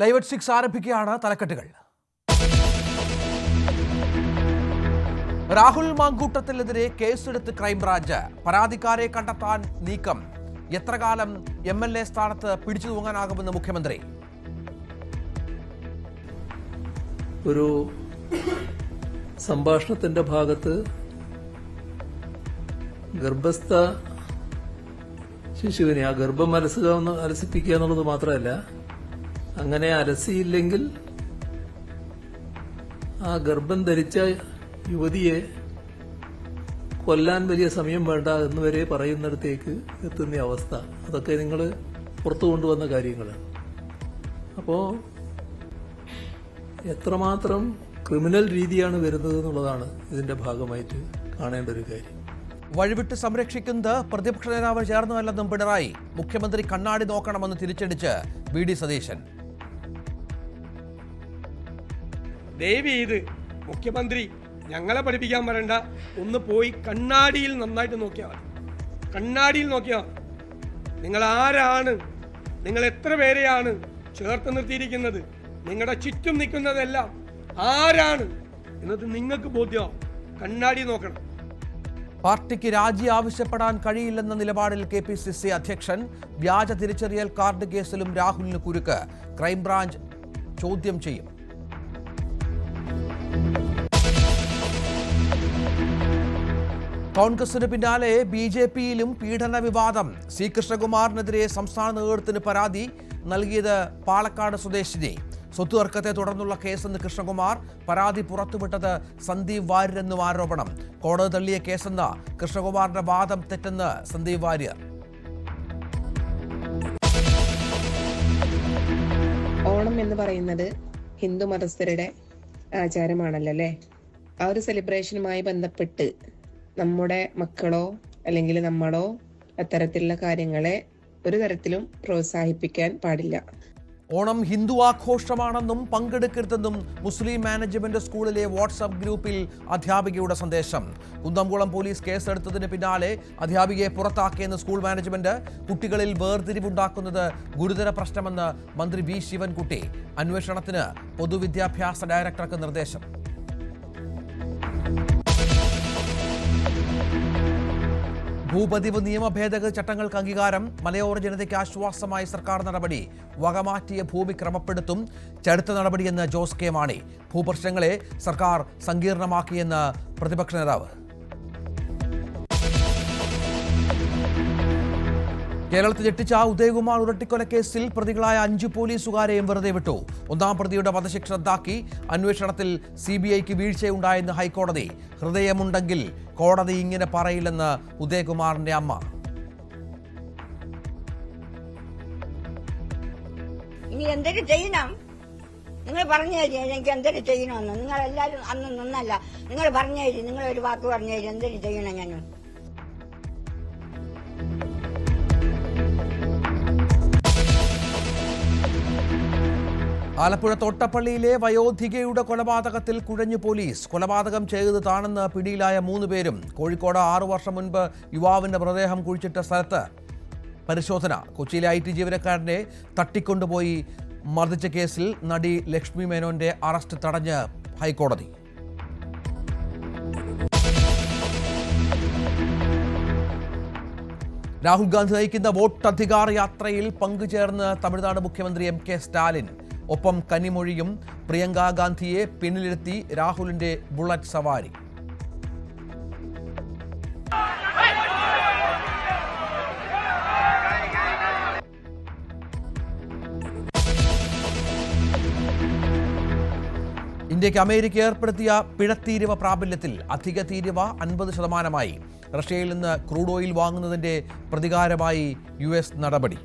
Live at six ആരംഭിക്കുകയാണ് തലക്കെട്ടുകൾ. രാഹുൽ മാങ്കൂട്ടത്തിനെതിരെ കേസെടുത്ത് ക്രൈംബ്രാഞ്ച്. പരാതിക്കാരെ കണ്ടെത്താൻ നീക്കം. എത്ര കാലം എം എൽ എ സ്ഥാനത്ത് പിടിച്ചു തൂങ്ങാനാകുമെന്ന് മുഖ്യമന്ത്രി. ഒരു സംഭാഷണത്തിന്റെ ഭാഗത്ത് ഗർഭസ്ഥ ശിശുവിനെ ആ ഗർഭം അലസുക അലസിപ്പിക്കുക എന്നുള്ളത് മാത്രമല്ല അങ്ങനെ അരസിയില്ലെങ്കിൽ ആ ഗർഭം ധരിച്ച യുവതിയെ കൊല്ലാൻ വലിയ സമയം വേണ്ട എന്ന് വരെ പറയുന്നിടത്തേക്ക് എത്തുന്ന അവസ്ഥ. അതൊക്കെ നിങ്ങൾ പുറത്തു കൊണ്ടുവന്ന കാര്യങ്ങളാണ്. അപ്പോ എത്രമാത്രം ക്രിമിനൽ രീതിയാണ് വരുന്നത് എന്നുള്ളതാണ് ഇതിന്റെ ഭാഗമായിട്ട് കാണേണ്ട ഒരു കാര്യം. വഴിവിട്ട് സംരക്ഷിക്കുന്നത് പ്രതിപക്ഷ നേതാവ് ചേർന്നുവല്ലെന്നും പിണറായി. മുഖ്യമന്ത്രി കണ്ണാടി നോക്കണമെന്ന് തിരിച്ചടിച്ച് വി ഡി സതീശൻ. ദയവ് ഇത്. മുഖ്യമന്ത്രി ഞങ്ങളെ പഠിപ്പിക്കാൻ വരണ്ട. ഒന്ന് പോയി കണ്ണാടിയിൽ നന്നായിട്ട് നോക്കിയാൽ മതി. കണ്ണാടിയിൽ നോക്കിയാൽ നിങ്ങൾ ആരാണ്? നിങ്ങൾ എത്ര പേരെയാണ് ചേർത്ത് നിർത്തിയിരിക്കുന്നത്? നിങ്ങളുടെ ചുറ്റും നിൽക്കുന്നതെല്ലാം ആരാണ്? എന്നത് നിങ്ങൾക്ക് ബോധ്യമാവും കണ്ണാടി നോക്കണം. പാർട്ടിക്ക് രാജി ആവശ്യപ്പെടാൻ കഴിയില്ലെന്ന നിലപാടിൽ കെ പി സി സി അധ്യക്ഷൻ വ്യാജ തിരിച്ചറിയൽ കാർഡ് കേസിലും രാഹുലിന് കുരുക്ക്. ക്രൈംബ്രാഞ്ച് ചോദ്യം ചെയ്യും. കോൺഗ്രസിന് പിന്നാലെ ബി ജെ പിയിലും പീഡന വിവാദം സി കൃഷ്ണകുമാറിനെതിരെ സംസ്ഥാന നേതൃത്വത്തിന് പരാതി നൽകിയത് പാലക്കാട് സ്വദേശിനി. സ്വത്ത് തർക്കത്തെ തുടർന്നുള്ള കേസെന്ന് കൃഷ്ണകുമാർ പരാതി പുറത്തുവിട്ടത് സന്ദീപ് വാര്യരെന്നും ആരോപണം. കോടതി തള്ളിയ കേസെന്ന കൃഷ്ണകുമാറിന്റെ വാദം തെറ്റെന്ന് സന്ദീപ് വാര്യർ. ഓണം എന്ന് പറയുന്നത് ഹിന്ദു മതസ്ഥരുടെ ആചാരമാണല്ലോ അല്ലേ? ആ ഒരു സെലിബ്രേഷനുമായി ബന്ധപ്പെട്ട് നമ്മുടെ മക്കളോ അല്ലെങ്കിൽ നമ്മളോ അത്തരത്തിലുള്ള കാര്യങ്ങളെ ഒരു തരത്തിലും പ്രോത്സാഹിപ്പിക്കാൻ പാടില്ല. ഓണം ഹിന്ദു ആഘോഷമാണെന്നും പങ്കെടുക്കരുതെന്നും മുസ്ലിം മാനേജ്മെന്റ് സ്കൂളിലെ വാട്സാപ്പ് ഗ്രൂപ്പിൽ അധ്യാപികയുടെ സന്ദേശം. കുന്തംകുളം പോലീസ് കേസെടുത്തതിന് പിന്നാലെ അധ്യാപികയെ പുറത്താക്കിയെന്ന് സ്കൂൾ മാനേജ്മെന്റ് കുട്ടികളിൽ വേർതിരിവുണ്ടാക്കുന്നത് ഗുരുതര പ്രശ്നമെന്ന് മന്ത്രി വി. ശിവൻകുട്ടി. അന്വേഷണത്തിന് പൊതുവിദ്യാഭ്യാസ ഡയറക്ടർക്ക് നിർദ്ദേശം. ഭൂപതിവ് നിയമ ഭേദഗതി ചട്ടങ്ങൾക്ക് അംഗീകാരം മലയോര ജനതയ്ക്ക് ആശ്വാസമായി സർക്കാർ നടപടി. വകമാറ്റിയ ഭൂമി ക്രമപ്പെടുത്തും ചടുത്ത നടപടിയെന്ന് ജോസ് കെ മാണി. ഭൂപ്രശ്നങ്ങളെ സർക്കാർ സങ്കീർണമാക്കിയെന്ന് പ്രതിപക്ഷ നേതാവ്. കേരളത്തിൽ ഞെട്ടിച്ച ഉദയകുമാർ ഉരട്ടിക്കൊലക്കേസിൽ പ്രതികളായ അഞ്ച് പോലീസുകാരെയും വെറുതെ വിട്ടു. ഒന്നാം പ്രതിയുടെ വധശിക്ഷ റദ്ദാക്കി. അന്വേഷണത്തിൽ സി ബി ഐക്ക് വീഴ്ചയുണ്ടായെന്ന് ഹൈക്കോടതി. ഹൃദയമുണ്ടെങ്കിൽ കോടതി ഇങ്ങനെ പറയില്ലെന്ന് ഉദയകുമാറിന്റെ അമ്മ. ഇനി എന്തൊക്കെ ചെയ്യണം? നിങ്ങൾ പറഞ്ഞു തരി എനിക്ക് എന്തൊക്കെ ചെയ്യണമെന്ന്. നിങ്ങൾ എല്ലാവരും അന്ന് നിന്നല്ല. നിങ്ങൾ പറഞ്ഞു തരി ഒരു വാക്ക് പറഞ്ഞു തരി എന്തൊക്കെ ചെയ്യണം ഞാൻ ആലപ്പുഴ തോട്ടപ്പള്ളിയിലെ വയോധികയുടെ കൊലപാതകത്തിൽ കുഴഞ്ഞു പോലീസ്. കൊലപാതകം ചെയ്തത് താണെന്ന് പിടിയിലായ മൂന്ന് പേരും. കോഴിക്കോട് ആറു വർഷം മുൻപ് യുവാവിന്റെ മൃതദേഹം കുഴിച്ചിട്ട സ്ഥലത്ത് പരിശോധന. കൊച്ചിയിലെ ഐ ടി ജീവനക്കാരനെ തട്ടിക്കൊണ്ടുപോയി മർദ്ദിച്ച കേസിൽ നടി ലക്ഷ്മി മേനോന്റെ അറസ്റ്റ് തടഞ്ഞ് ഹൈക്കോടതി. രാഹുൽ ഗാന്ധി നയിക്കുന്ന വോട്ടധികാർ യാത്രയിൽ പങ്കുചേർന്ന് തമിഴ്നാട് മുഖ്യമന്ത്രി എം കെ സ്റ്റാലിൻ. ഒപ്പം കനിമൊഴിയും പ്രിയങ്കാ ഗാന്ധിയെ പിന്നിലിരുത്തി രാഹുലിന്റെ ബുള്ളറ്റ് സവാരി. ഇന്ത്യയ്ക്ക് അമേരിക്ക ഏർപ്പെടുത്തിയ പിഴത്തീരുവ പ്രാബല്യത്തിൽ അധിക തീരുവ അൻപത് ശതമാനമായി. റഷ്യയിൽ നിന്ന് ക്രൂഡ് ഓയിൽ വാങ്ങുന്നതിന്റെ പ്രതികാരമായി യു എസ് നടപടി.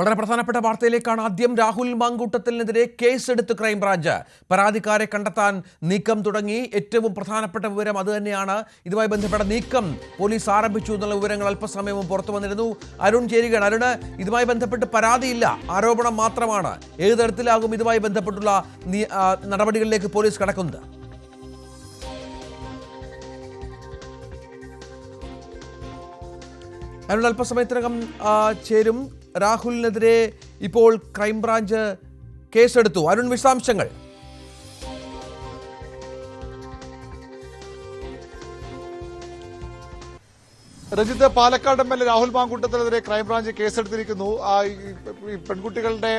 വളരെ പ്രധാനപ്പെട്ട വാർത്തയിലേക്കാണ് ആദ്യം രാഹുൽ മാങ്കൂട്ടത്തിനെതിരെ കേസെടുത്ത് ക്രൈംബ്രാഞ്ച്. പരാതിക്കാരെ കണ്ടെത്താൻ നീക്കം തുടങ്ങി. ഏറ്റവും പ്രധാനപ്പെട്ട വിവരം അതുതന്നെയാണ് ഇതുമായി ബന്ധപ്പെട്ട നീക്കം പോലീസ് ആരംഭിച്ചു എന്നുള്ള വിവരങ്ങൾ അല്പസമയം പുറത്തു വന്നിരുന്നു. അരുൺ ചേരുകയാണ് അരുണ് ഇതുമായി ബന്ധപ്പെട്ട് പരാതിയില്ല. ആരോപണം മാത്രമാണ്. ഏത് തരത്തിലാകും ഇതുമായി ബന്ധപ്പെട്ടുള്ള നടപടികളിലേക്ക് പോലീസ് കടക്കുന്നത്? അതിനുള്ള അല്പസമയത്തിനകം ചേരും. രാഹുലിനെതിരെ ഇപ്പോൾ ക്രൈംബ്രാഞ്ച് കേസെടുത്തു. അരുൺ വിശദാംശങ്ങൾ. Ranjith Palakkad M L A Rahul മാങ്കൂട്ടത്തിനെതിരെ crime branch കേസെടുത്തിരിക്കുന്നു. പെൺകുട്ടികളുടെ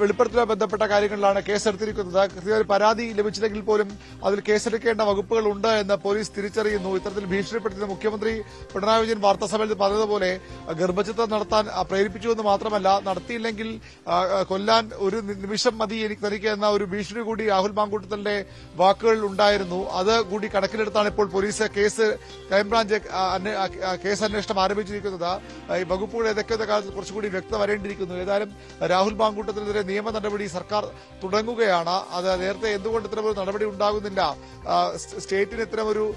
വെളിപ്പെടുത്തലുമായി ബന്ധപ്പെട്ട കാര്യങ്ങളിലാണ് കേസെടുത്തിരിക്കുന്നത്. ഒരു പരാതി ലഭിച്ചില്ലെങ്കിൽ പോലും അതിൽ കേസെടുക്കേണ്ട വകുപ്പുകൾ ഉണ്ട് എന്ന് പോലീസ് തിരിച്ചറിയുന്നു. ഇത്തരത്തിൽ ഭീഷണിപ്പെടുത്തിയ മുഖ്യമന്ത്രി പിണറായി വിജയൻ വാർത്താസമ്മേളനത്തിൽ പറഞ്ഞതുപോലെ ഗർഭചിത്രം നടത്താൻ പ്രേരിപ്പിച്ചുവെന്ന് മാത്രമല്ല നടത്തിയില്ലെങ്കിൽ കൊല്ലാൻ ഒരു നിമിഷം മതി എനിക്ക് തനിക്ക് എന്ന ഒരു ഭീഷണി കൂടി രാഹുൽ മാങ്കൂട്ടത്തിന്റെ വാക്കുകളിൽ ഉണ്ടായിരുന്നു. അത് കൂടി കണക്കിലെടുത്താണ് ഇപ്പോൾ പോലീസ് കേസ് ക്രൈംബ്രാഞ്ച് ആ, അന്വേ- ആ, ആ, കേസ് അന്വേഷണം ആരംഭിച്ചിരിക്കുന്നത് ഈ വകുപ്പുകൾ ഏതൊക്കെ കാലത്ത് കുറച്ചുകൂടി വ്യക്തത വരേണ്ടിയിരിക്കുന്നു. ഏതായാലും രാഹുൽ മാങ്കൂട്ടത്തിനെതിരെ നിയമ നടപടി സർക്കാർ തുടങ്ങുകയാണ്. അത് നേരത്തെ എന്തുകൊണ്ട് ഇത്തരമൊരു നടപടി ഉണ്ടാകുന്നില്ല? സ്റ്റേറ്റിന് ഇത്തരമൊരു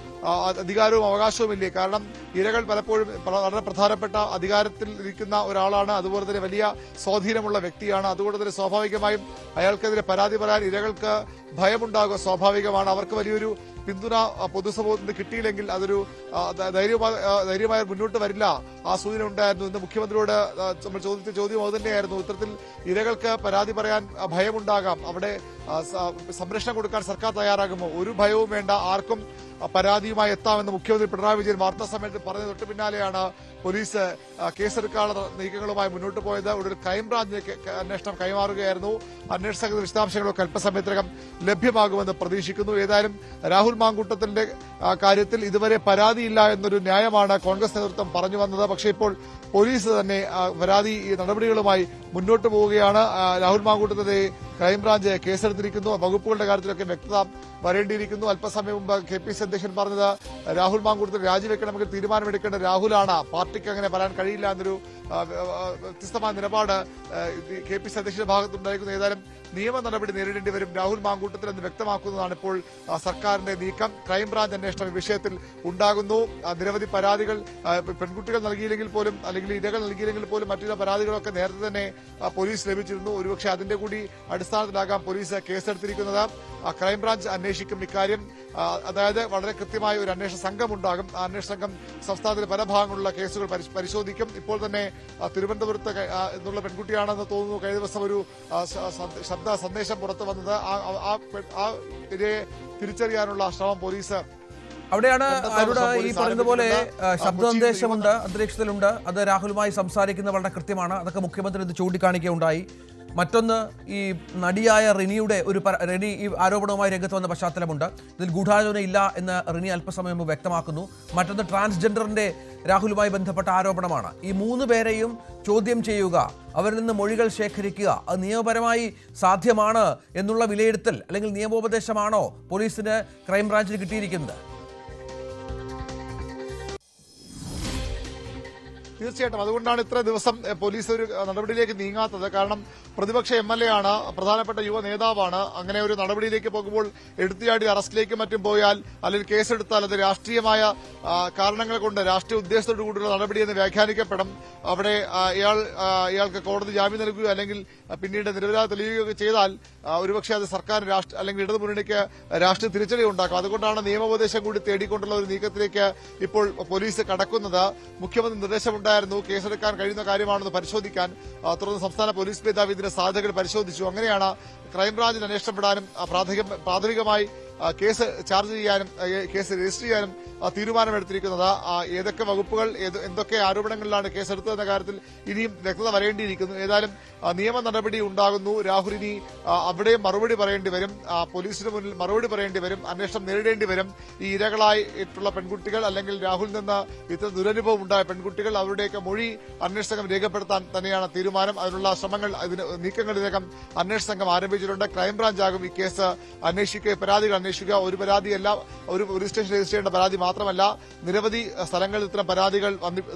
അധികാരവും അവകാശവും ഇല്ലേ കാരണം ഇരകൾ പലപ്പോഴും വളരെ പ്രധാനപ്പെട്ട അധികാരത്തിൽ ഇരിക്കുന്ന ഒരാളാണ്. അതുപോലെ തന്നെ വലിയ സ്വാധീനമുള്ള വ്യക്തിയാണ്. അതുകൊണ്ട് തന്നെ സ്വാഭാവികമായും അയാൾക്കെതിരെ പരാതി പറയാൻ ഇരകൾക്ക് ഭയമുണ്ടാകുക സ്വാഭാവികമാണ്. അവർക്ക് വലിയൊരു പിന്തുണ പൊതുസമൂഹത്തിന് കിട്ടിയില്ലെങ്കിൽ അതൊരു ധൈര്യമായ മുന്നോട്ട് വരില്ല. ആ സൂചന ഉണ്ടായിരുന്നു. ഇന്ന് മുഖ്യമന്ത്രിയോട് നമ്മൾ ചോദിച്ച ചോദ്യം അത് തന്നെയായിരുന്നു. ഇത്തരത്തിൽ ഇരകൾക്ക് പരാതി പറയാൻ ഭയമുണ്ടാകാം. അവിടെ സംരക്ഷണം കൊടുക്കാൻ സർക്കാർ തയ്യാറാകുമോ? ഒരു ഭയവും വേണ്ട. ആർക്കും പരാതിയുമായി എത്താമെന്ന് മുഖ്യമന്ത്രി പിണറായി വിജയൻ വാർത്താ സമ്മേളനത്തിൽ പറഞ്ഞ തൊട്ട് പിന്നാലെയാണ് പോലീസ് കേസെടുക്കാനുള്ള നീക്കങ്ങളുമായി മുന്നോട്ട് പോയത്. ഒരു ക്രൈംബ്രാഞ്ച് അന്വേഷണം കൈമാറുകയായിരുന്നു. അന്വേഷണ സംഘത്തിന് വിശദാംശങ്ങളൊക്കെ അല്പസമയത്തിനകം ലഭ്യമാകുമെന്ന് പ്രതീക്ഷിക്കുന്നു. ഏതായാലും രാഹുൽ മാങ്കൂട്ടത്തിന്റെ കാര്യത്തിൽ ഇതുവരെ പരാതിയില്ല എന്നൊരു ന്യായമാണ് കോൺഗ്രസ് നേതൃത്വം പറഞ്ഞു വന്നത്. പക്ഷേ ഇപ്പോൾ പോലീസ് തന്നെ പരാതി നടപടികളുമായി മുന്നോട്ട് പോവുകയാണ്. രാഹുൽ മാങ്കൂട്ടത്തിനെതിരെ ക്രൈംബ്രാഞ്ച് കേസെടുത്തിരിക്കുന്നു വകുപ്പുകളുടെ കാര്യത്തിലൊക്കെ വ്യക്തത വരേണ്ടിയിരിക്കുന്നു. അല്പസമയം മുമ്പ് കെ പി സി അധ്യക്ഷൻ പറഞ്ഞത് രാഹുൽ മാങ്കൂട്ടത്തിൽ രാജിവെക്കണമെങ്കിൽ തീരുമാനമെടുക്കേണ്ട രാഹുലാണ്. പാർട്ടിക്ക് അങ്ങനെ വരാൻ കഴിയില്ല എന്നൊരു വ്യത്യസ്തമായ നിലപാട് കെ പി സി അധ്യക്ഷന്റെ ഭാഗത്തുണ്ടായിരിക്കുന്നു. ഏതായാലും നിയമ നടപടി നേരിടേണ്ടി വരും. രാഹുൽ മാങ്കൂട്ടത്തിൽ എന്ന് വ്യക്തമാക്കുന്നതാണ് ഇപ്പോൾ സർക്കാരിന്റെ നീക്കം. ക്രൈംബ്രാഞ്ച് അന്വേഷണം വിഷയത്തിൽ ഉണ്ടാകുന്നു. നിരവധി പരാതികൾ പെൺകുട്ടികൾ നൽകിയില്ലെങ്കിൽ പോലും അല്ലെങ്കിൽ ഇരകൾ നൽകിയില്ലെങ്കിൽ പോലും മറ്റു ചില പരാതികളൊക്കെ നേരത്തെ തന്നെ പോലീസ് ലഭിച്ചിരുന്നു. ഒരുപക്ഷെ അതിന്റെ കൂടി അടിസ്ഥാനത്തിലാകാം പോലീസ് കേസെടുത്തിരിക്കുന്നത്. ക്രൈംബ്രാഞ്ച് അന്വേഷിക്കും ഇക്കാര്യം. അതായത് വളരെ കൃത്യമായ ഒരു അന്വേഷണ സംഘം ഉണ്ടാകും ആ അന്വേഷണ സംഘം സംസ്ഥാനത്തിലെ പല ഭാഗങ്ങളിലുള്ള കേസുകൾ പരിശോധിക്കും. ഇപ്പോൾ തന്നെ തിരുവനന്തപുരത്ത് എന്നുള്ള പെൺകുട്ടിയാണെന്ന് തോന്നുന്നു. കഴിഞ്ഞ ദിവസം ഒരു ശബ്ദ സന്ദേശം പുറത്തു വന്നത്. ആ- ഇരയെ തിരിച്ചറിയാനുള്ള ശ്രമം പോലീസ് അവിടെയാണ് ദിവസം ഈ പറഞ്ഞതുപോലെ ആരംഭിക്കുന്ന, ആ, ആ, ശബ്ദ സന്ദേശമുണ്ട് അന്തരീക്ഷത്തിലുണ്ട്. അത് രാഹുലുമായി സംസാരിക്കുന്നത് വളരെ കൃത്യമാണ്. അതൊക്കെ മുഖ്യമന്ത്രി ഇത് ചൂണ്ടിക്കാണിക്കുകയുണ്ടായി. മറ്റൊന്ന് ഈ നടിയായ റിനിയുടെ ഒരു റിനി ഈ ആരോപണവുമായി രംഗത്ത് വന്ന പശ്ചാത്തലമുണ്ട്. ഇതിൽ ഗൂഢാലോചന ഇല്ല എന്ന് റിനി അല്പസമയം മുമ്പ് വ്യക്തമാക്കുന്നു. മറ്റൊന്ന് ട്രാൻസ്ജെൻഡറിന്റെ രാഹുലുമായി ബന്ധപ്പെട്ട ആരോപണമാണ്. ഈ മൂന്ന് പേരെയും ചോദ്യം ചെയ്യുക അവരിൽ നിന്ന് മൊഴികൾ ശേഖരിക്കുക അത് നിയമപരമായി സാധ്യമാണ് എന്നുള്ള വിലയിരുത്തൽ അല്ലെങ്കിൽ നിയമോപദേശമാണോ പോലീസിന് ക്രൈംബ്രാഞ്ചിന് കിട്ടിയിരിക്കുന്നത്? തീർച്ചയായിട്ടും. അതുകൊണ്ടാണ് ഇത്ര ദിവസം പോലീസ് ഒരു നടപടിയിലേക്ക് നീങ്ങാത്തത്. കാരണം പ്രതിപക്ഷ എം എൽ എ ആണ് പ്രധാനപ്പെട്ട യുവ നേതാവാണ്. അങ്ങനെ ഒരു നടപടിയിലേക്ക് പോകുമ്പോൾ എടുത്തുചാടി അറസ്റ്റിലേക്ക് മറ്റും പോയാൽ അല്ലെങ്കിൽ കേസെടുത്താൽ അത് രാഷ്ട്രീയമായ കാരണങ്ങൾ കൊണ്ട് രാഷ്ട്രീയ ഉദ്ദേശത്തോടു കൂടിയുള്ള നടപടിയെന്ന് വ്യാഖ്യാനിക്കപ്പെടും. അവിടെ ഇയാൾ ഇയാൾക്ക് കോടതി ജാമ്യം നൽകുകയോ അല്ലെങ്കിൽ പിന്നീട് നിരപരാധ തെളിയുകയൊക്കെ ചെയ്താൽ ഒരുപക്ഷെ അത് സർക്കാർ അല്ലെങ്കിൽ ഇടതു മുന്നണിക്ക് രാഷ്ട്രീയ തിരിച്ചടി ഉണ്ടാക്കും. അതുകൊണ്ടാണ് നിയമോപദേശം കൂടി തേടിക്കൊണ്ടുള്ള ഒരു നീക്കത്തിലേക്ക് ഇപ്പോൾ പോലീസ് കടക്കുന്നത്. മുഖ്യമന്ത്രി നിർദ്ദേശമുണ്ടായിരുന്നു കേസെടുക്കാൻ കഴിയുന്ന കാര്യമാണെന്ന് പരിശോധിക്കാൻ. തുടർന്ന് സംസ്ഥാന പോലീസ് മേധാവി ഇതിന്റെ സാധ്യതകൾ പരിശോധിച്ചു. അങ്ങനെയാണ് ക്രൈംബ്രാഞ്ചിന് അന്വേഷണപ്പെടാനും പ്രാഥമികമായി കേസ് ചാർജ് ചെയ്യാനും കേസ് രജിസ്റ്റർ ചെയ്യാനും തീരുമാനമെടുത്തിരിക്കുന്നത്. ഏതൊക്കെ വകുപ്പുകൾ എന്തൊക്കെ ആരോപണങ്ങളിലാണ് കേസെടുത്തതെന്ന കാര്യത്തിൽ ഇനിയും വ്യക്തത വരേണ്ടിയിരിക്കുന്നു. ഏതായാലും നിയമ നടപടി ഉണ്ടാകുന്നു. രാഹുൽ ഇനി അവിടെ മറുപടി പറയേണ്ടി വരും. പോലീസിന് മുന്നിൽ മറുപടി പറയേണ്ടി വരും. അന്വേഷണം നേരിടേണ്ടി വരും. ഈ ഇരകളായിട്ടുള്ള പെൺകുട്ടികൾ അല്ലെങ്കിൽ രാഹുൽ നിന്ന് ഇത്ര ദുരനുഭവം ഉണ്ടായ പെൺകുട്ടികൾ അവരുടെയൊക്കെ മൊഴി അന്വേഷണ സംഘം രേഖപ്പെടുത്താൻ തന്നെയാണ് തീരുമാനം. അതിനുള്ള ശ്രമങ്ങൾ നീക്കങ്ങൾ ഇതിനകം അന്വേഷണ സംഘം ആരംഭിച്ചിട്ടുണ്ട്. ക്രൈംബ്രാഞ്ച് ആകും ഈ കേസ് അന്വേഷിക്കുക പരാതികൾ അന്വേഷിക്കുക. ഒരു പരാതിയല്ല ഒരു പോലീസ് സ്റ്റേഷൻ രജിസ്റ്റർ ചെയ്യേണ്ട പരാതി മാത്രമല്ല നിരവധി സ്ഥലങ്ങളിൽ ഇത്തരം പരാതികൾ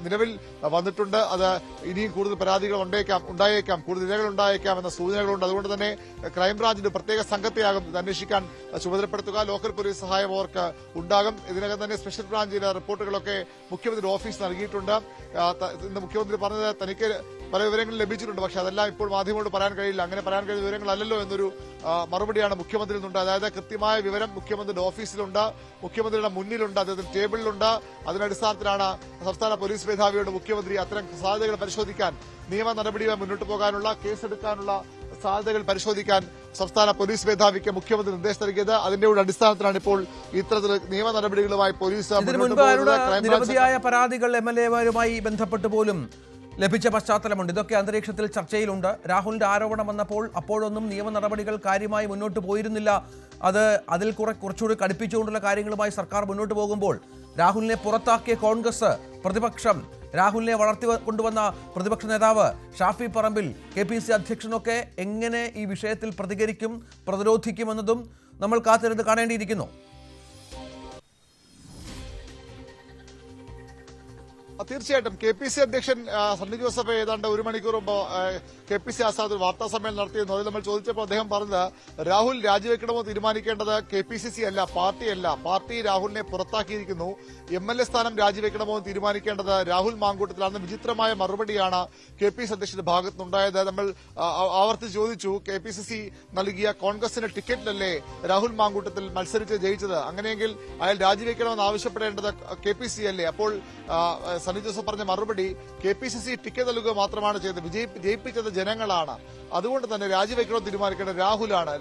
നിലവിൽ വന്നിട്ടുണ്ട്. അത് ഇനിയും കൂടുതൽ പരാതികൾ ഉണ്ടായേക്കാം ഉണ്ടായേക്കാം കൂടുതൽ ഇരകൾ ഉണ്ടായേക്കാം എന്ന സൂചനകളുണ്ട്. അതുകൊണ്ട് തന്നെ ക്രൈംബ്രാഞ്ചിന്റെ പ്രത്യേക സംഘത്തെയാകും ഇത് അന്വേഷിക്കാൻ ചുമതലപ്പെടുത്തുക. ലോക്കൽ പോലീസ് സഹായം അവർക്ക് ഉണ്ടാകും. ഇതിനകം തന്നെ സ്പെഷ്യൽ ബ്രാഞ്ചിലെ റിപ്പോർട്ടുകളൊക്കെ മുഖ്യമന്ത്രി ഓഫീസ് നൽകിയിട്ടുണ്ട്. ഇന്ന് മുഖ്യമന്ത്രി പറഞ്ഞത് തനിക്ക് പല വിവരങ്ങളും ലഭിച്ചിട്ടുണ്ട്. പക്ഷെ അതെല്ലാം ഇപ്പോൾ മാധ്യമങ്ങളോട് പറയാൻ കഴിയില്ല. അങ്ങനെ പറയാൻ കഴിയുന്ന വിവരങ്ങളല്ലല്ലോ എന്നൊരു മറുപടിയാണ് മുഖ്യമന്ത്രിയിൽ നിന്നുണ്ട്. അതായത് കൃത്യമായ വിവരം മുഖ്യമന്ത്രിയുടെ ഓഫീസിലുണ്ട് മുഖ്യമന്ത്രിയുടെ മുന്നിലുണ്ട് അദ്ദേഹത്തിന്റെ ടേബിളിലുണ്ട്. അതിനടിസ്ഥാനത്തിലാണ് സംസ്ഥാന പോലീസ് മേധാവിയോട് മുഖ്യമന്ത്രി അത്തരം സാധ്യതകൾ പരിശോധിക്കാൻ നിയമ നടപടിയുമായി മുന്നോട്ട് പോകാനുള്ള കേസെടുക്കാനുള്ള സാധ്യതകൾ പരിശോധിക്കാൻ സംസ്ഥാന പോലീസ് മേധാവിക്ക് മുഖ്യമന്ത്രി നിർദ്ദേശം നൽകിയത്. അതിന്റെ കൂടെ അടിസ്ഥാനത്തിലാണ് ഇപ്പോൾ ഇത്തരത്തിൽ നിയമ നടപടികളുമായി പോലീസ് നിരവധിയായ പരാതികൾ എം എൽ എമാരുമായി ബന്ധപ്പെട്ട് പോലും ലഭിച്ച പശ്ചാത്തലമുണ്ട്. ഇതൊക്കെ അന്തരീക്ഷത്തിൽ ചർച്ചയിലുണ്ട്. രാഹുലിന്റെ ആരോപണം വന്നപ്പോൾ അപ്പോഴൊന്നും നിയമ നടപടികൾ കാര്യമായി മുന്നോട്ട് പോയിരുന്നില്ല. അത് അതിൽ കുറെ കുറച്ചുകൂടി കടുപ്പിച്ചുകൊണ്ടുള്ള കാര്യങ്ങളുമായി സർക്കാർ മുന്നോട്ട് പോകുമ്പോൾ രാഹുലിനെ പുറത്താക്കിയ കോൺഗ്രസ് പ്രതിപക്ഷം രാഹുലിനെ വളർത്തി കൊണ്ടുവന്ന പ്രതിപക്ഷ നേതാവ് Shafi Parambil K P C അധ്യക്ഷനൊക്കെ എങ്ങനെ ഈ വിഷയത്തിൽ പ്രതികരിക്കും പ്രതിരോധിക്കുമെന്നതും നമ്മൾ കാത്തിരുന്ന് കാണേണ്ടിയിരിക്കുന്നു. തീർച്ചയായിട്ടും. കെ പി സി അധ്യക്ഷൻ സണ്ണി ജോസഫ് ഏതാണ്ട് ഒരു മണിക്കൂർ മുമ്പ് കെ പി സി ആസാദ് വാർത്താ സമ്മേളനം നടത്തിയിരുന്നു. അതിൽ നമ്മൾ ചോദിച്ചപ്പോൾ അദ്ദേഹം പറഞ്ഞത് രാഹുൽ രാജിവെക്കണമോ തീരുമാനിക്കേണ്ടത് കെ പി സി സി അല്ല പാർട്ടിയല്ല പാർട്ടി രാഹുലിനെ പുറത്താക്കിയിരിക്കുന്നു. എം എൽ എ സ്ഥാനം രാജിവെക്കണമോ എന്ന് തീരുമാനിക്കേണ്ടത് രാഹുൽ മാങ്കൂട്ടത്തിലാണെന്ന് വിചിത്രമായ മറുപടിയാണ് കെ പി സി അധ്യക്ഷന്റെ ഭാഗത്തുനിന്നുണ്ടായത്. നമ്മൾ ആവർത്തിച്ച് ചോദിച്ചു കെ പി സി സി നൽകിയ കോൺഗ്രസിന് ടിക്കറ്റിലല്ലേ രാഹുൽ മാങ്കൂട്ടത്തിൽ മത്സരിച്ച് ജയിച്ചത്? അങ്ങനെയെങ്കിൽ അയാൾ രാജിവെക്കണമെന്ന് ആവശ്യപ്പെടേണ്ടത് കെ പി സി അല്ലേ? അപ്പോൾ സണ്ണി ജോസഫ് പറഞ്ഞ മറുപടി K P C C ticket നൽകുക മാത്രമാണ് ചെയ്തത്. ജയിപ്പിച്ചത് ജനങ്ങളാണ്. അതുകൊണ്ട് തന്നെ രാജിവെക്കണോ തീരുമാനിക്കേണ്ടത് രാഹുലാണ്.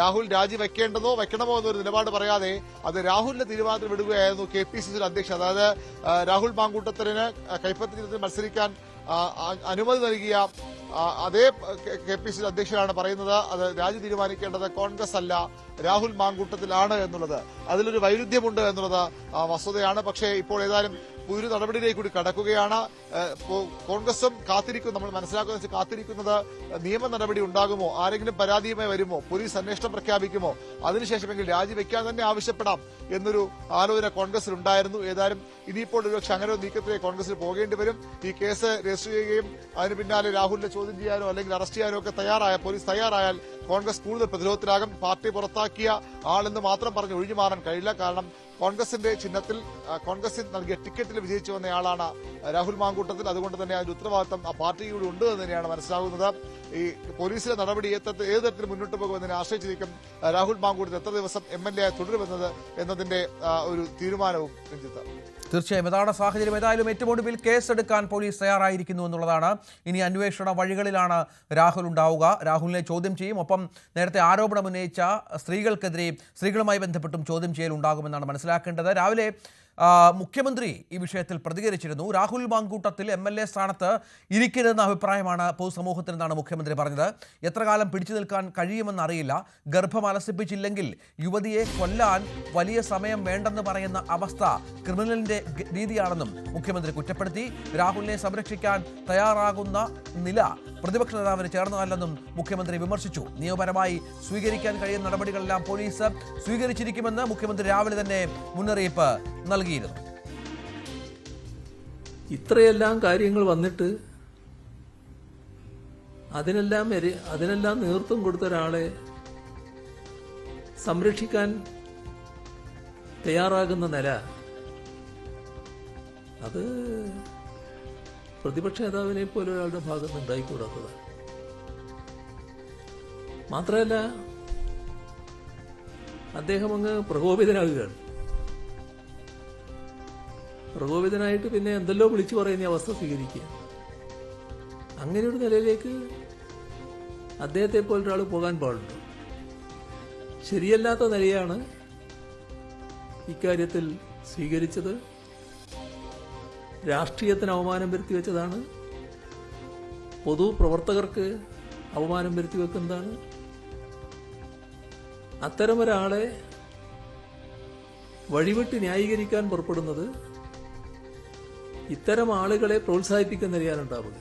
രാഹുൽ രാജിവെക്കേണ്ടതോ വെക്കണമോ എന്നൊരു നിലപാട് പറയാതെ അത് രാഹുലിന്റെ തീരുമാനത്തിൽ വിടുകയായിരുന്നു കെ പി സി സി അധ്യക്ഷൻ. അതായത് രാഹുൽ മാങ്കൂട്ടത്തിന് കൈപ്പത്തി മത്സരിക്കാൻ അനുമതി നൽകിയ അതേ കെ പി സി അധ്യക്ഷനാണ് പറയുന്നത്. അത് രാജി തീരുമാനിക്കേണ്ടത് കോൺഗ്രസ് അല്ല രാഹുൽ മാങ്കൂട്ടത്തിലാണ് എന്നുള്ളത്. അതിലൊരു വൈരുദ്ധ്യമുണ്ട് എന്നുള്ളത് വസ്തുതയാണ്. പക്ഷേ ഇപ്പോൾ ഏതായാലും ഒരു നടപടിയിലേക്ക് കൂടി കടക്കുകയാണ്. കോൺഗ്രസും കാത്തിരിക്കും നമ്മൾ മനസ്സിലാക്കുന്ന കാത്തിരിക്കുന്നത് നിയമ നടപടി ഉണ്ടാകുമോ? ആരെങ്കിലും പരാതിയുമായി വരുമോ? പോലീസ് അന്വേഷണം പ്രഖ്യാപിക്കുമോ? അതിനുശേഷമെങ്കിൽ രാജിവെക്കാൻ തന്നെ ആവശ്യപ്പെടാം എന്നൊരു ആലോചന കോൺഗ്രസിൽ ഉണ്ടായിരുന്നു ഏതായാലും ഇനിയിപ്പോൾ ഒരു അങ്ങനെ നീക്കത്തിലേക്ക് കോൺഗ്രസിൽ പോകേണ്ടി വരും. ഈ കേസ് രജിസ്റ്റർ ചെയ്യുകയും അതിന് പിന്നാലെ രാഹുലിനെ ചോദ്യം ചെയ്യാനോ അല്ലെങ്കിൽ അറസ്റ്റ് ചെയ്യാനോ ഒക്കെ തയ്യാറായ പോലീസ് തയ്യാറായാൽ കോൺഗ്രസ് കൂടുതൽ പ്രതിരോധത്തിലാകും. പാർട്ടി പുറത്താക്കിയ ആളെന്ന് മാത്രം പറഞ്ഞ് ഒഴിഞ്ഞു മാറാൻ കഴിയില്ല. കാരണം കോൺഗ്രസിന്റെ ചിഹ്നത്തിൽ കോൺഗ്രസ് നൽകിയ ടിക്കറ്റിൽ വിജയിച്ചു വന്നയാളാണ് രാഹുൽ മാങ്കൂട്ടത്തിൽ. അതുകൊണ്ട് തന്നെ അതിന്റെ ഉത്തരവാദിത്തം ആ പാർട്ടിയിലൂടെ ഉണ്ട് എന്ന് തന്നെയാണ് മനസ്സിലാകുന്നത്. ഈ പോലീസിലെ നടപടി ഏത് തരത്തിൽ മുന്നോട്ട് പോകുമെന്നതിനെ ആശ്രയിച്ചിരിക്കും രാഹുൽ മാങ്കൂട്ടത്തിൽ എത്ര ദിവസം എം എൽ എ തുടരുമെന്നത് എന്നതിന്റെ ഒരു തീരുമാനവും രഞ്ജിത്ത്. തീർച്ചയായും ഏതാണ് സാഹചര്യം ഏതായാലും ഏറ്റവും ഒടുവിൽ കേസെടുക്കാൻ പോലീസ് തയ്യാറായിരിക്കുന്നു എന്നുള്ളതാണ്. ഇനി അന്വേഷണ വഴികളിലാണ് രാഹുൽ ഉണ്ടാവുക. രാഹുലിനെ ചോദ്യം ചെയ്യും. ഒപ്പം നേരത്തെ ആരോപണം ഉന്നയിച്ച സ്ത്രീകൾക്കെതിരെ സ്ത്രീകളുമായി ബന്ധപ്പെട്ടും ചോദ്യം ചെയ്യൽ ഉണ്ടാകുമെന്നാണ് മനസ്സിലാക്കേണ്ടത്. രാവിലെ മുഖ്യമന്ത്രി ഈ വിഷയത്തിൽ പ്രതികരിച്ചിരുന്നു. Rahul Mankoottathil M L A സ്ഥാനത്ത് ഇരിക്കരുതെന്ന അഭിപ്രായമാണ് പൊതുസമൂഹത്തിൽ നിന്നാണ് മുഖ്യമന്ത്രി പറഞ്ഞത്. എത്ര കാലം പിടിച്ചു നിൽക്കാൻ കഴിയുമെന്ന് അറിയില്ല. ഗർഭം അലസിപ്പിച്ചില്ലെങ്കിൽ യുവതിയെ കൊല്ലാൻ വലിയ സമയം വേണ്ടെന്ന് പറയുന്ന അവസ്ഥ ക്രിമിനലിന്റെ രീതിയാണെന്നും മുഖ്യമന്ത്രി കുറ്റപ്പെടുത്തി. രാഹുലിനെ സംരക്ഷിക്കാൻ തയ്യാറാകുന്ന നില പ്രതിപക്ഷ നേതാവിന് ചേർന്നതല്ലെന്നും മുഖ്യമന്ത്രി വിമർശിച്ചു. നിയമപരമായി സ്വീകരിക്കാൻ കഴിയുന്ന നടപടികളെല്ലാം പോലീസ് സ്വീകരിച്ചിരിക്കുമെന്ന് മുഖ്യമന്ത്രി രാവിലെ തന്നെ മുന്നറിയിപ്പ് നൽകിയിരുന്നു. ഇത്രയെല്ലാം കാര്യങ്ങൾ വന്നിട്ട് അതിനെല്ലാം അതിനെല്ലാം നേതൃത്വം കൊടുത്ത ഒരാളെ സംരക്ഷിക്കാൻ തയ്യാറാകുന്ന നില അത് പ്രതിപക്ഷ നേതാവിനെ പോലെ ഒരാളുടെ ഭാഗത്ത് ഉണ്ടായിക്കൂടാത്തതാണ്. മാത്രമല്ല അദ്ദേഹം അങ്ങ് പ്രകോപിതനാകുകയാണ്. പ്രകോപിതനായിട്ട് പിന്നെ എന്തെല്ലോ വിളിച്ചു പറയുന്ന അവസ്ഥ സ്വീകരിക്കുക. അങ്ങനെ ഒരു നിലയിലേക്ക് അദ്ദേഹത്തെ പോലെ ഒരാൾ പോകാൻ പാടുണ്ട്. ശരിയല്ലാത്ത നിലയാണ് ഇക്കാര്യത്തിൽ സ്വീകരിച്ചത്. രാഷ്ട്രീയത്തിന് അവമാനം വരുത്തി വെച്ചതാണ്. പൊതു പൊതുപ്രവർത്തകർക്ക് അവമാനം വരുത്തി വെക്കുന്നതാണ്. അത്തരമൊരാളെ വഴിവിട്ട് ന്യായീകരിക്കാൻ പുറപ്പെടുന്നത് ഇത്തരം ആളുകളെ പ്രോത്സാഹിപ്പിക്കുന്ന നിലയാണുണ്ടാവുക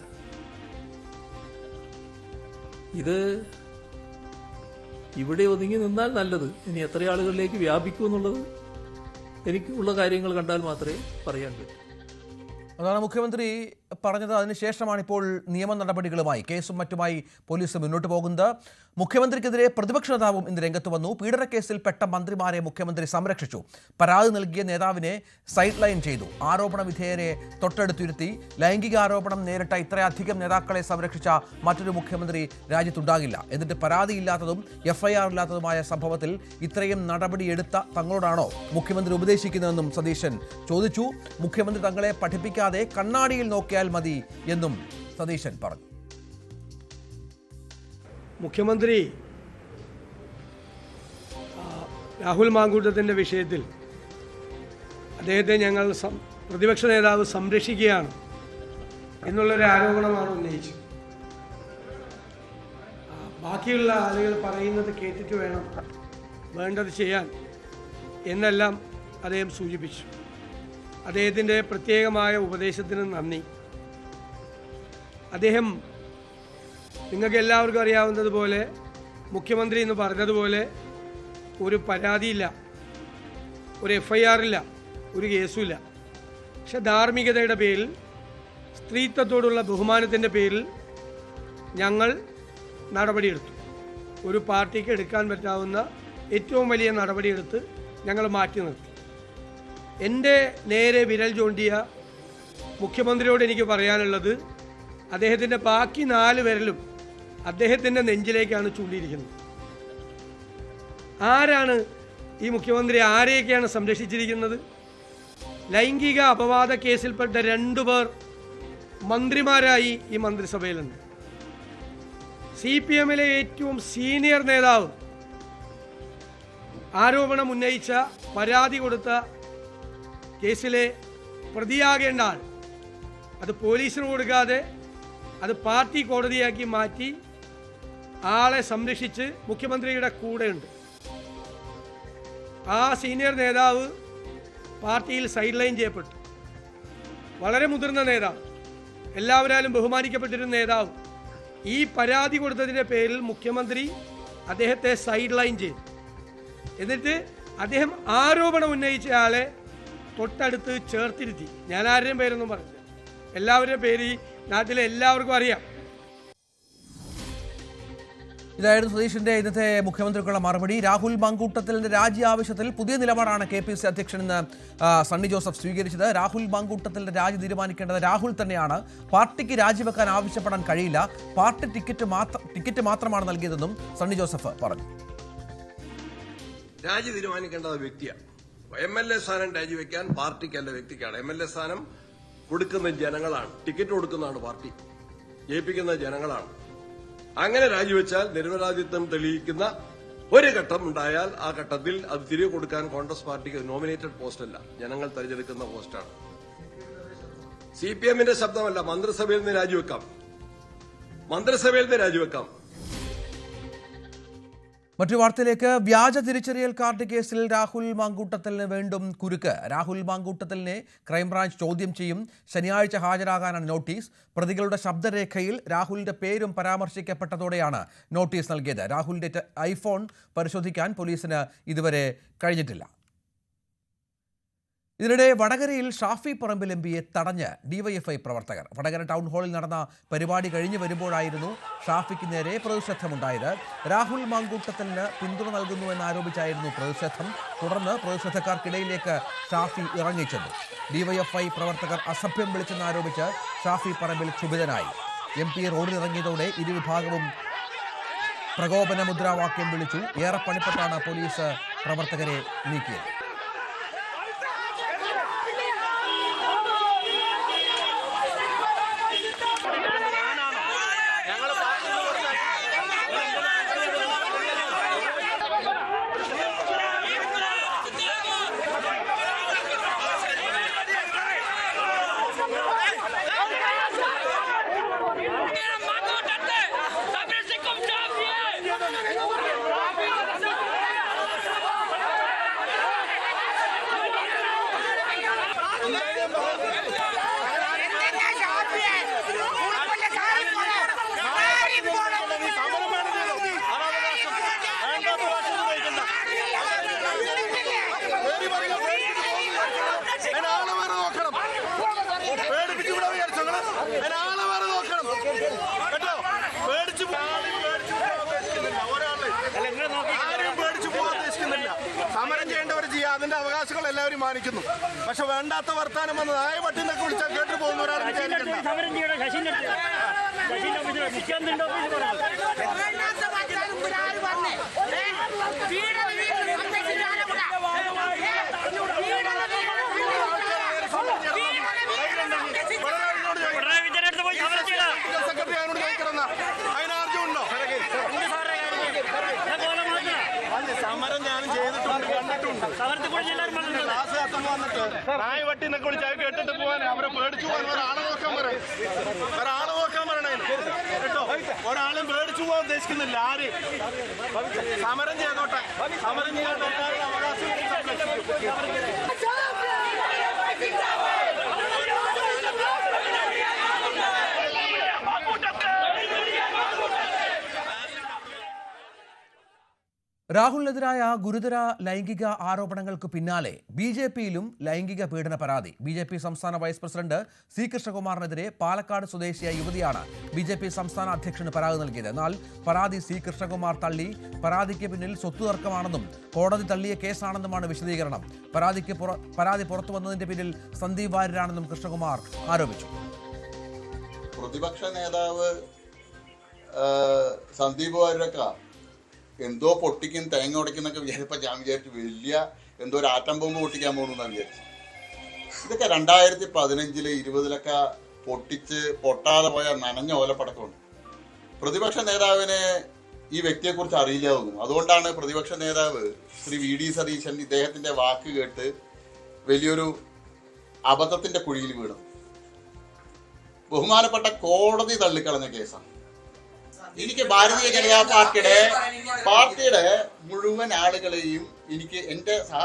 ഇത് ഇവിടെ ഒതുങ്ങി നിന്നാൽ നല്ലത്. ഇനി എത്ര ആളുകളിലേക്ക് വ്യാപിക്കൂ എന്നുള്ളത് എനിക്കുള്ള കാര്യങ്ങൾ കണ്ടാൽ മാത്രമേ പറയാൻ പറ്റൂ. അതാണ് മുഖ്യമന്ത്രി പറഞ്ഞത് അതിനുശേഷമാണ് ഇപ്പോൾ നിയമ നടപടികളുമായി കേസും മറ്റുമായി പോലീസ് മുന്നോട്ട് പോകുന്നത്. മുഖ്യമന്ത്രിക്കെതിരെ പ്രതിപക്ഷ നേതാവും ഇന്ന് രംഗത്ത് വന്നു. പീഡനക്കേസിൽ പെട്ട മന്ത്രിമാരെ മുഖ്യമന്ത്രി സംരക്ഷിച്ചു. പരാതി നൽകിയ നേതാവിനെ സൈഡ് ലൈൻ ചെയ്തു. ആരോപണ വിധേയരെ തൊട്ടടുത്തിരുത്തി. ലൈംഗിക ആരോപണം നേരിട്ട ഇത്രയധികം നേതാക്കളെ സംരക്ഷിച്ച മറ്റൊരു മുഖ്യമന്ത്രി രാജ്യത്തുണ്ടാകില്ല. എന്നിട്ട് പരാതിയില്ലാത്തതും എഫ്ഐആർ ഇല്ലാത്തതുമായ സംഭവത്തിൽ ഇത്രയും നടപടിയെടുത്ത തങ്ങളോടാണോ മുഖ്യമന്ത്രി ഉപദേശിക്കുന്നതെന്നും സതീശൻ ചോദിച്ചു. മുഖ്യമന്ത്രി തങ്ങളെ പഠിപ്പിക്കാതെ കണ്ണാടിയിൽ നോക്കിയാൽ മതി എന്നും സതീശൻ പറഞ്ഞു. മുഖ്യമന്ത്രി രാഹുൽ മാങ്കൂട്ടത്തിന്റെ വിഷയത്തിൽ അദ്ദേഹത്തെ ഞങ്ങൾ പ്രതിപക്ഷ നേതാവ് സംരക്ഷിക്കുകയാണ് എന്നുള്ളൊരു ആരോപണമാണ് ഉന്നയിച്ചത്. ബാക്കിയുള്ള ആളുകൾ പറയുന്നത് കേട്ടിട്ട് വേണം വേണ്ടത് ചെയ്യാൻ എന്നെല്ലാം അദ്ദേഹം സൂചിപ്പിച്ചു. അദ്ദേഹത്തിന്റെ പ്രത്യേകമായ ഉപദേശത്തിന് നന്ദി. അദ്ദേഹം നിങ്ങൾക്ക് എല്ലാവർക്കും അറിയാവുന്നതുപോലെ മുഖ്യമന്ത്രി എന്ന് പറഞ്ഞതുപോലെ ഒരു പരാതിയില്ല ഒരു എഫ് ഐ ആറില്ല ഒരു കേസുമില്ല. പക്ഷെ ധാർമ്മികതയുടെ പേരിൽ സ്ത്രീത്വത്തോടുള്ള ബഹുമാനത്തിന്റെ പേരിൽ ഞങ്ങൾ നടപടിയെടുത്തു. ഒരു പാർട്ടിക്ക് എടുക്കാൻ പറ്റാവുന്ന ഏറ്റവും വലിയ നടപടിയെടുത്ത് ഞങ്ങൾ മാറ്റി നിർത്തി. എന്റെ നേരെ വിരൽ ചൂണ്ടിയ മുഖ്യമന്ത്രിയോട് എനിക്ക് പറയാനുള്ളത് അദ്ദേഹത്തിന്റെ ബാക്കി നാല് വിരലും അദ്ദേഹത്തിന്റെ നെഞ്ചിലേക്കാണ് ചൂണ്ടിയിരിക്കുന്നത്. ആരാണ് ഈ മുഖ്യമന്ത്രി ആരെയൊക്കെയാണ് സംരക്ഷിച്ചിരിക്കുന്നത്? ലൈംഗിക അപവാദ കേസിൽപ്പെട്ട രണ്ടു പേർ മന്ത്രിമാരായി ഈ മന്ത്രിസഭയിലുണ്ട്. സി പി എമ്മിലെ ഏറ്റവും സീനിയർ നേതാവ് ആരോപണം ഉന്നയിച്ച പരാതി കൊടുത്ത കേസിലെ പ്രതിയാകേണ്ട ആൾ അത് പോലീസിന് കൊടുക്കാതെ അത് പാർട്ടി കോടതിയാക്കി മാറ്റി ആളെ സംരക്ഷിച്ച് മുഖ്യമന്ത്രിയുടെ കൂടെയുണ്ട്. ആ സീനിയർ നേതാവ് പാർട്ടിയിൽ സൈഡ് ലൈൻ ചെയ്യപ്പെട്ടു. വളരെ മുതിർന്ന നേതാവ്. എല്ലാവരാലും ബഹുമാനിക്കപ്പെട്ടിരുന്ന നേതാവ്. ഈ പരാതി കൊടുത്തതിന്റെ പേരിൽ മുഖ്യമന്ത്രി അദ്ദേഹത്തെ സൈഡ് ലൈൻ ചെയ്തു. എന്നിട്ട് അദ്ദേഹം ആരോപണം ഉന്നയിച്ച ആളെ തൊട്ടടുത്ത് ചേർത്തിരുത്തി. ഞാൻ ആരുടെയും പേരൊന്നും പറഞ്ഞില്ല. എല്ലാവരുടെയും പേര് നാട്ടിലെ എല്ലാവർക്കും അറിയാം. ഇതായിരുന്നു സതീഷിന്റെ ഇന്നത്തെ മുഖ്യമന്ത്രിക്കുള്ള മറുപടി. രാഹുൽ മങ്കൂട്ടത്തിലിന്റെ രാജി ആവശ്യത്തിൽ പുതിയ നിലപാടാണ് കെ പി സി അധ്യക്ഷൻ ഇന്ന് സണ്ണി ജോസഫ് സ്വീകരിച്ചത്. രാഹുൽ മങ്കൂട്ടത്തിലിന്റെ രാജി തീരുമാനിക്കേണ്ടത് രാഹുൽ തന്നെയാണ്. പാർട്ടിക്ക് രാജിവെക്കാൻ ആവശ്യപ്പെടാൻ കഴിയില്ല. പാർട്ടി ടിക്കറ്റ് മാത്രം ടിക്കറ്റ് മാത്രമാണ് നൽകിയതെന്നും സണ്ണി ജോസഫ് പറഞ്ഞു. രാജി തീരുമാനിക്കേണ്ടത് വ്യക്തിയാണ്. എം എൽ എ സ്ഥാനം രാജിവെക്കാൻ പാർട്ടിക്കല്ല വ്യക്തിക്കാണ്. എം എൽ എ സ്ഥാനം കൊടുക്കുന്ന ജനങ്ങളാണ്. ടിക്കറ്റ് കൊടുക്കുന്നതാണ് പാർട്ടി. ജയിപ്പിക്കുന്ന ജനങ്ങളാണ്. അങ്ങനെ രാജിവെച്ചാൽ നിരപരാധിത്വം തെളിയിക്കുന്ന ഒരു ഘട്ടം ഉണ്ടായാൽ ആ ഘട്ടത്തിൽ അത് തിരികെ കൊടുക്കാൻ കോൺഗ്രസ് പാർട്ടിക്ക് നോമിനേറ്റഡ് പോസ്റ്റല്ല ജനങ്ങൾ തെരഞ്ഞെടുക്കുന്ന പോസ്റ്റാണ് സി പി എമ്മിന്റെ ശബ്ദമല്ല. മന്ത്രിസഭയിൽ നിന്ന് രാജിവെക്കാം. മന്ത്രിസഭയിൽ നിന്ന് രാജിവെക്കാം. മറ്റു വാർത്തയിലേക്ക്. വ്യാജ തിരിച്ചറിയൽ കാർഡ് കേസിൽ രാഹുൽ മാങ്കൂട്ടത്തലിന് വീണ്ടും കുരുക്ക്. രാഹുൽ മാങ്കൂട്ടത്തലിനെ ക്രൈംബ്രാഞ്ച് ചോദ്യം ചെയ്യും. ശനിയാഴ്ച ഹാജരാകാനാണ് നോട്ടീസ്. പ്രതികളുടെ ശബ്ദരേഖയിൽ രാഹുലിന്റെ പേരും പരാമർശിക്കപ്പെട്ടതോടെയാണ് നോട്ടീസ് നൽകിയത്. രാഹുലിന്റെ ഐഫോൺ പരിശോധിക്കാൻ പോലീസിന് ഇതുവരെ കഴിഞ്ഞിട്ടില്ല. ഇതിനിടെ വടകരയിൽ ഷാഫി പറമ്പിൽ എം പിയെ തടഞ്ഞ് ഡിവൈഎഫ്ഐ പ്രവർത്തകർ. വടകര ടൗൺ ഹാളിൽ നടന്ന പരിപാടി കഴിഞ്ഞു വരുമ്പോഴായിരുന്നു ഷാഫിക്ക് നേരെ പ്രതിഷേധമുണ്ടായത്. രാഹുൽ മാങ്കൂട്ടത്തിന് പിന്തുണ നൽകുന്നു എന്നാരോപിച്ചായിരുന്നു പ്രതിഷേധം. തുടർന്ന് പ്രതിഷേധക്കാർക്കിടയിലേക്ക് ഷാഫി ഇറങ്ങിച്ചെന്നു ഡിവൈഎഫ്ഐ പ്രവർത്തകർ അസഭ്യം വിളിച്ചെന്നാരോപിച്ച് ഷാഫി പറമ്പിൽ ക്ഷുഭിതനായി. എം പി റോഡിലിറങ്ങിയതോടെ ഇരുവിഭാഗവും പ്രകോപന മുദ്രാവാക്യം വിളിച്ചു. ഏറെ പണിപ്പെട്ടാണ് പോലീസ് പ്രവർത്തകരെ നീക്കിയത്. അഭിമാനിക്കുന്നു പക്ഷെ വേണ്ടാത്ത വർത്താനം വന്ന് നായ പട്ടിന്നൊക്കെ വിളിച്ചാൽ കേട്ടു പോകുന്നവരാണ് വിചാരിക്കണ്ട സമരം സെക്രട്ടറി അതിനോട് ചോദിക്കണം ഞാൻ ചെയ്തിട്ടുണ്ട് കണ്ടിട്ടുണ്ട് സമരത്തിൽ കൂടി എല്ലാവരും വട്ടി ക്ലാസ് വിളിച്ച് നായ വിളിച്ചാൽ കേട്ടിട്ട് പോവാൻ അവരെ പേടിച്ചു പോകാൻ ഒരാളെ നോക്കാൻ പറയും. ഒരാളെ നോക്കാൻ പറയണേ. കേട്ടോ? ഒരാളും പേടിച്ചു പോകാൻ ഉദ്ദേശിക്കുന്നില്ല. ആര്? സമരം ചെയ്തോട്ടെ. സമരം ചെയ്യാൻ അവകാശം രാഹുലിനെതിരായ ഗുരുതര ലൈംഗിക ആരോപണങ്ങൾക്ക് പിന്നാലെ ബി ജെ പിയിലും ലൈംഗിക പീഡന പരാതി. ബി ജെ പി സംസ്ഥാന വൈസ് പ്രസിഡന്റ് സി കൃഷ്ണകുമാറിനെതിരെ പാലക്കാട് സ്വദേശിയായ യുവതിയാണ് ബി ജെ പി സംസ്ഥാന അധ്യക്ഷന് പരാതി നൽകിയത്. എന്നാൽ പരാതി സി കൃഷ്ണകുമാർ തള്ളി. പരാതിക്ക് പിന്നിൽ സ്വത്തു തർക്കമാണെന്നും കോടതി തള്ളിയ കേസാണെന്നുമാണ് വിശദീകരണം. പരാതിക്ക് പരാതി പുറത്തു വന്നതിന്റെ പിന്നിൽ സന്ദീപ് വാര്യരാണെന്നും കൃഷ്ണകുമാർ ആരോപിച്ചു. പ്രതിപക്ഷ നേതാവ് സന്ദീപ് വാര്യരൊക്കെ എന്തോ പൊട്ടിക്കും തേങ്ങ ഉടയ്ക്കുന്നൊക്കെ വിചാരിച്ചപ്പോൾ ഞാൻ വിചാരിച്ചു വലിയ എന്തോ ഒരു ആറ്റം ബോംബ് പൊട്ടിക്കാൻ പോകുന്നു വിചാരിച്ചു ഇതൊക്കെ രണ്ടായിരത്തി പതിനഞ്ചിൽ ഇരുപതിലൊക്കെ പൊട്ടിച്ച് പൊട്ടാതെ പോയ നനഞ്ഞ ഓലപ്പടക്കമുണ്ട് പ്രതിപക്ഷ നേതാവിനെ ഈ വ്യക്തിയെക്കുറിച്ച് അറിയില്ല തോന്നുന്നു അതുകൊണ്ടാണ് പ്രതിപക്ഷ നേതാവ് ശ്രീ വി ഡി സതീശൻ ഇദ്ദേഹത്തിന്റെ വാക്ക് കേട്ട് വലിയൊരു അബദ്ധത്തിന്റെ കുഴിയിൽ വീണത്. ബഹുമാനപ്പെട്ട കോടതി തള്ളിക്കളഞ്ഞ കേസാണ്. എനിക്ക് ഭാരതീയ ജനതാ പാർട്ടിയുടെ പാർട്ടിയുടെ മുഴുവൻ ആളുകളെയും എനിക്ക് എന്റെ സഹ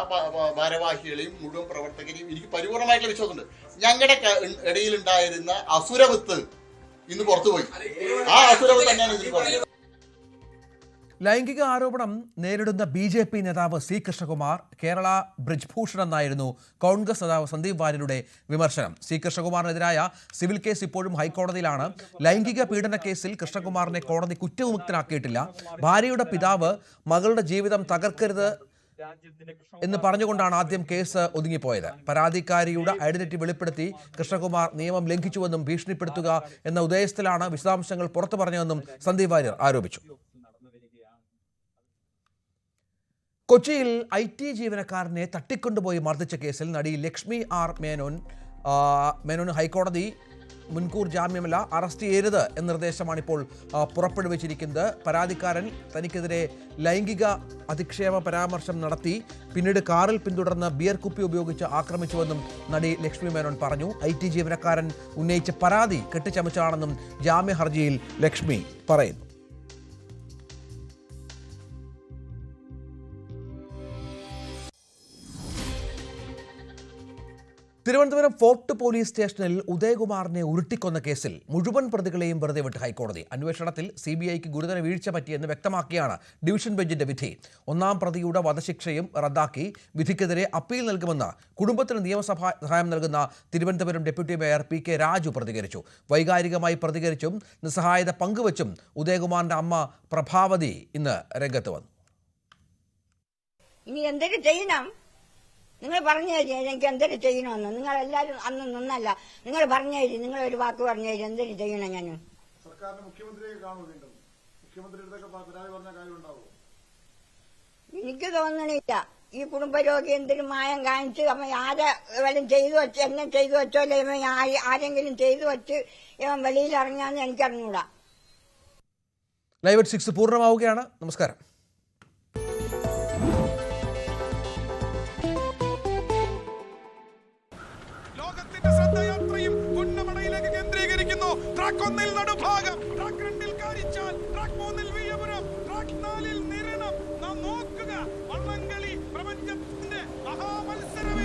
ഭാരവാഹികളെയും മുഴുവൻ പ്രവർത്തകരെയും എനിക്ക് പരിപൂർണമായിട്ടുള്ള വിശ്വാസമുണ്ട്. ഞങ്ങളുടെ ഇടയിലുണ്ടായിരുന്ന അസുരവിത്ത് ഇന്ന് പുറത്തുപോയി. ആ അസുരവിത്ത് തന്നെയാണ് ഇതിൽ പറഞ്ഞത്. ലൈംഗിക ആരോപണം നേരിടുന്ന ബി ജെ പി നേതാവ് സി കൃഷ്ണകുമാർ കേരള ബ്രിജ്ഭൂഷൺ എന്നായിരുന്നു കോൺഗ്രസ് നേതാവ് സന്ദീപ് വാര്യരുടെ വിമർശനം. സി കൃഷ്ണകുമാറിനെതിരായ സിവിൽ കേസ് ഇപ്പോഴും ഹൈക്കോടതിയിലാണ്. ലൈംഗിക പീഡന കേസിൽ കൃഷ്ണകുമാറിനെ കോടതി കുറ്റവിമുക്തനാക്കിയിട്ടില്ല. ഭാര്യയുടെ പിതാവ് മകളുടെ ജീവിതം തകർക്കരുത് എന്ന് പറഞ്ഞുകൊണ്ടാണ് ആദ്യം കേസ് ഒതുങ്ങിപ്പോയത്. പരാതിക്കാരിയുടെ ഐഡന്റിറ്റി വെളിപ്പെടുത്തി കൃഷ്ണകുമാർ നിയമം ലംഘിച്ചുവെന്നും ഭീഷണിപ്പെടുത്തുക എന്ന ഉദ്ദേശത്തിലാണ് വിശദാംശങ്ങൾ പുറത്തു പറഞ്ഞതെന്നും സന്ദീപ് വാര്യർ ആരോപിച്ചു. കൊച്ചിയിൽ ഐ ടി ജീവനക്കാരനെ തട്ടിക്കൊണ്ടുപോയി മർദ്ദിച്ച കേസിൽ നടി ലക്ഷ്മി ആർ മേനോൻ മേനോൻ ഹൈക്കോടതി മുൻകൂർ ജാമ്യമല്ല അറസ്റ്റ് ചെയ്യരുത് എന്ന നിർദ്ദേശമാണ് ഇപ്പോൾ പുറപ്പെടുവിച്ചിരിക്കുന്നത് പരാതിക്കാരൻ തനിക്കെതിരെ ലൈംഗിക അധിക്ഷേപ പരാമർശം നടത്തി പിന്നീട് കാറിൽ പിന്തുടർന്ന് ബിയർ കുപ്പി ഉപയോഗിച്ച് ആക്രമിച്ചുവെന്നും നടി ലക്ഷ്മി മേനോൻ പറഞ്ഞു. ഐ ടി ജീവനക്കാരൻ ഉന്നയിച്ച പരാതി കെട്ടിച്ചമച്ചാണെന്നും ജാമ്യ ഹർജിയിൽ ലക്ഷ്മി പറയുന്നു. തിരുവനന്തപുരം ഫോർട്ട് പോലീസ് സ്റ്റേഷനിൽ ഉദയകുമാറിനെ ഉരുട്ടിക്കൊന്ന കേസിൽ മുഴുവൻ പ്രതികളെയും വെറുതെ വിട്ട് ഹൈക്കോടതി. അന്വേഷണത്തിൽ സി ബി ഐക്ക് ഗുരുതര വീഴ്ച പറ്റിയെന്ന് വ്യക്തമാക്കിയാണ് ഡിവിഷൻ ബെഞ്ചിന്റെ വിധി. ഒന്നാം പ്രതിയുടെ വധശിക്ഷയും റദ്ദാക്കി വിധിക്കെതിരെ അപ്പീൽ നൽകുമെന്ന് കുടുംബത്തിന് നിയമസഭാ സഹായം നൽകുന്ന Thiruvananthapuram deputy mayor P K Raju പ്രതികരിച്ചു. വൈകാരികമായി പ്രതികരിച്ചും നിസ്സഹായത പങ്കുവച്ചും ഉദയകുമാറിന്റെ അമ്മ പ്രഭാവതി ഇന്ന് രംഗത്ത് വന്നു. ഇനി ചെയ്യണം? നിങ്ങൾ പറഞ്ഞു തരി എനിക്ക് എന്തൊക്കെ ചെയ്യണമെന്ന്. നിങ്ങൾ എല്ലാവരും അന്ന് നിന്നല്ല. നിങ്ങൾ പറഞ്ഞു തരി നിങ്ങൾ ഒരു വാക്ക് പറഞ്ഞു തരി എന്തൊക്കെ ചെയ്യണം ഞാൻ എനിക്ക് തോന്നണില്ല. ഈ കുടുംബരോഗി എന്തൊരു മായം കാണിച്ച് അവൻ ആരെ വല്ലതും ചെയ്തു വെച്ച് എന്നെ ചെയ്തു വെച്ചോ അല്ലെ ആരെങ്കിലും ചെയ്തു വെച്ച് ഇവൻ വെളിയിൽ ഇറങ്ങാന്ന് എനിക്കറിഞ്ഞൂടാ. ലൈവ് സിക്സ് പൂർണമാവുകയാണ്. നമസ്കാരം. ട്രാക്ക് ഒന്നിൽ നടുഭാഗം. ട്രാക്ക് രണ്ടിൽ കാരിച്ചാൽ ട്രാക്ക് മൂന്നിൽ വിയപുരം ട്രാക്ക് നാലിൽ നിരണം. നാം നോക്കുക വള്ളംകളി പ്രപഞ്ചത്തിന്റെ മഹാമത്സരം